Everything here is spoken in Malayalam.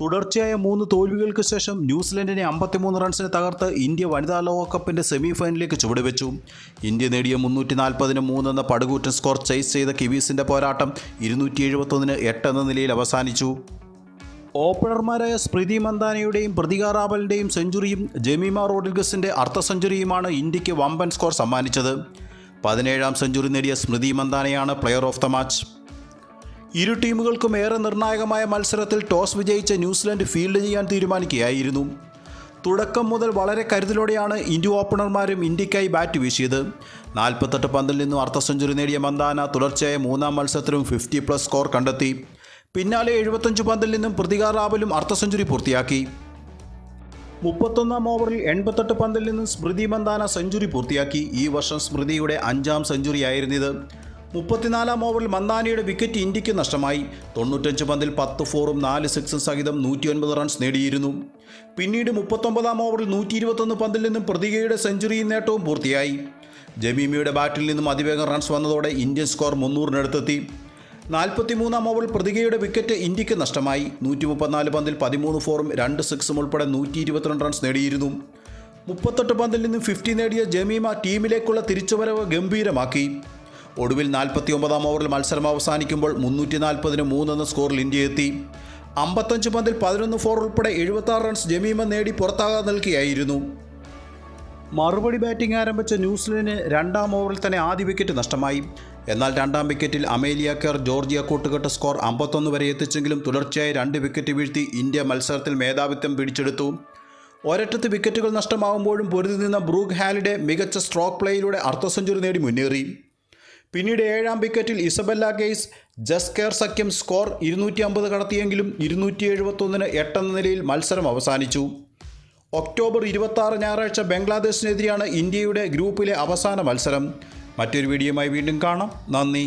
തുടർച്ചയായ മൂന്ന് തോൽവികൾക്ക് ശേഷം ന്യൂസിലൻഡിനെ അമ്പത്തിമൂന്ന് റൺസിന് തകർത്ത് ഇന്ത്യ വനിതാ ലോകകപ്പിന്റെ സെമി ഫൈനലിലേക്ക് ചുവടുവെച്ചു. ഇന്ത്യ നേടിയ മുന്നൂറ്റി നാൽപ്പതിന് മൂന്നെന്ന പടുകൂറ്റൻ സ്കോർ ചേസ് ചെയ്ത കിവീസിന്റെ പോരാട്ടം ഇരുന്നൂറ്റി എഴുപത്തൊന്നിന് എട്ട് എന്ന നിലയിൽ അവസാനിച്ചു. ഓപ്പണർമാരായ സ്മൃതി മന്ദാനയുടെയും പ്രതിക റാവലിന്റെയും സെഞ്ചുറിയും ജമീമ റോഡ്രിഗസിന്റെ അർദ്ധ സെഞ്ചുറിയുമാണ് ഇന്ത്യയ്ക്ക് വമ്പൻ സ്കോർ സമ്മാനിച്ചത്. പതിനേഴാം സെഞ്ചുറി നേടിയ സ്മൃതി മന്ദാനയാണ് പ്ലെയർ ഓഫ് ദ മാച്ച്. ഇരു ടീമുകൾക്കും ഏറെ നിർണായകമായ മത്സരത്തിൽ ടോസ് വിജയിച്ച ന്യൂസിലൻഡ് ഫീൽഡ് ചെയ്യാൻ തീരുമാനിക്കുകയായിരുന്നു. തുടക്കം മുതൽ വളരെ കരുതലോടെയാണ് ഇന്ത്യ ഓപ്പണർമാരും ഇന്ത്യക്കായി ബാറ്റ് വീശിയത്. നാൽപ്പത്തെട്ട് പന്തിൽ നിന്നും അർദ്ധ സെഞ്ചുറി നേടിയ മന്ദാന തുടർച്ചയായ മൂന്നാം മത്സരത്തിലും ഫിഫ്റ്റി പ്ലസ് സ്കോർ കണ്ടെത്തി. പിന്നാലെ എഴുപത്തഞ്ച് പന്തിൽ നിന്നും പ്രതികാർ റാവലും അർദ്ധ സെഞ്ചുറി പൂർത്തിയാക്കി. മുപ്പത്തൊന്നാം ഓവറിൽ എൺപത്തെട്ട് പന്തിൽ നിന്നും സ്മൃതി മന്ദാന സെഞ്ചുറി പൂർത്തിയാക്കി. ഈ വർഷം സ്മൃതിയുടെ അഞ്ചാം സെഞ്ചുറിയായിരുന്നിത് മുപ്പത്തിനാലാം ഓവറിൽ മന്ദാനയുടെ വിക്കറ്റ് ഇന്ത്യയ്ക്ക് നഷ്ടമായി. തൊണ്ണൂറ്റഞ്ച് പന്തിൽ പത്ത് ഫോറും നാല് സിക്സും സഹിതം നൂറ്റിയൊൻപത് റൺസ് നേടിയിരുന്നു. പിന്നീട് മുപ്പത്തൊമ്പതാം ഓവറിൽ നൂറ്റി ഇരുപത്തൊന്ന് പന്തിൽ നിന്നും പ്രതികയുടെ സെഞ്ചുറിയും നേട്ടവും പൂർത്തിയായി. ജമീമിയുടെ ബാറ്റിൽ നിന്നും അതിവേഗം റൺസ് വന്നതോടെ ഇന്ത്യൻ സ്കോർ മുന്നൂറിനടുത്തെത്തി. നാൽപ്പത്തിമൂന്നാം ഓവറിൽ പ്രതികയുടെ വിക്കറ്റ് ഇന്ത്യയ്ക്ക് നഷ്ടമായി. നൂറ്റി മുപ്പത്തിനാല് പന്തിൽ പതിമൂന്ന് ഫോറും രണ്ട് സിക്സും ഉൾപ്പെടെ നൂറ്റി ഇരുപത്തിരണ്ട് റൺസ് നേടിയിരുന്നു. മുപ്പത്തെട്ട് പന്തിൽ നിന്നും ഫിഫ്റ്റി നേടിയ ജമീമ ടീമിലേക്കുള്ള തിരിച്ചുവരവ് ഗംഭീരമാക്കി. ഒടുവിൽ നാൽപ്പത്തി ഒമ്പതാം ഓവറിൽ മത്സരം അവസാനിക്കുമ്പോൾ മുന്നൂറ്റി നാൽപ്പതിന് മൂന്നെന്ന സ്കോറിൽ ഇന്ത്യ എത്തി. അമ്പത്തഞ്ച് പന്തിൽ പതിനൊന്ന് ഫോർ ഉൾപ്പെടെ എഴുപത്താറ് റൺസ് ജമീമ നേടി പുറത്താകാതെ നിൽക്കുകയായിരുന്നു. മറുപടി ബാറ്റിംഗ് ആരംഭിച്ച ന്യൂസിലൻഡിന് രണ്ടാം ഓവറിൽ തന്നെ ആദ്യ വിക്കറ്റ് നഷ്ടമായി. എന്നാൽ രണ്ടാം വിക്കറ്റിൽ അമേലിയ കെയർ ജോർജിയ കൂട്ടുകെട്ട് സ്കോർ അമ്പത്തൊന്ന് വരെ എത്തിച്ചെങ്കിലും തുടർച്ചയായി രണ്ട് വിക്കറ്റ് വീഴ്ത്തി ഇന്ത്യ മത്സരത്തിൽ മേധാവിത്വം പിടിച്ചെടുത്തു. ഒരറ്റത്ത് വിക്കറ്റുകൾ നഷ്ടമാകുമ്പോഴും പൊരുതി നിന്ന ബ്രൂക്ക് ഹാലിഡെ മികച്ച സ്ട്രോക്ക് പ്ലേയിലൂടെ അർദ്ധ സെഞ്ചുറി നേടി മുന്നേറി. പിന്നീട് ഏഴാം വിക്കറ്റിൽ ഇസബെല്ല ഗെയ്സ് ജസ്കെയർ സഖ്യം സ്കോർ ഇരുന്നൂറ്റി അമ്പത് കടത്തിയെങ്കിലും ഇരുന്നൂറ്റി എഴുപത്തൊന്നിന് എട്ടെന്ന നിലയിൽ മത്സരം അവസാനിച്ചു. ഒക്ടോബർ ഇരുപത്തി ഞായറാഴ്ച ബംഗ്ലാദേശിനെതിരെയാണ് ഇന്ത്യയുടെ ഗ്രൂപ്പിലെ അവസാന മത്സരം. മറ്റൊരു വീഡിയോയുമായി വീണ്ടും കാണാം. നന്ദി.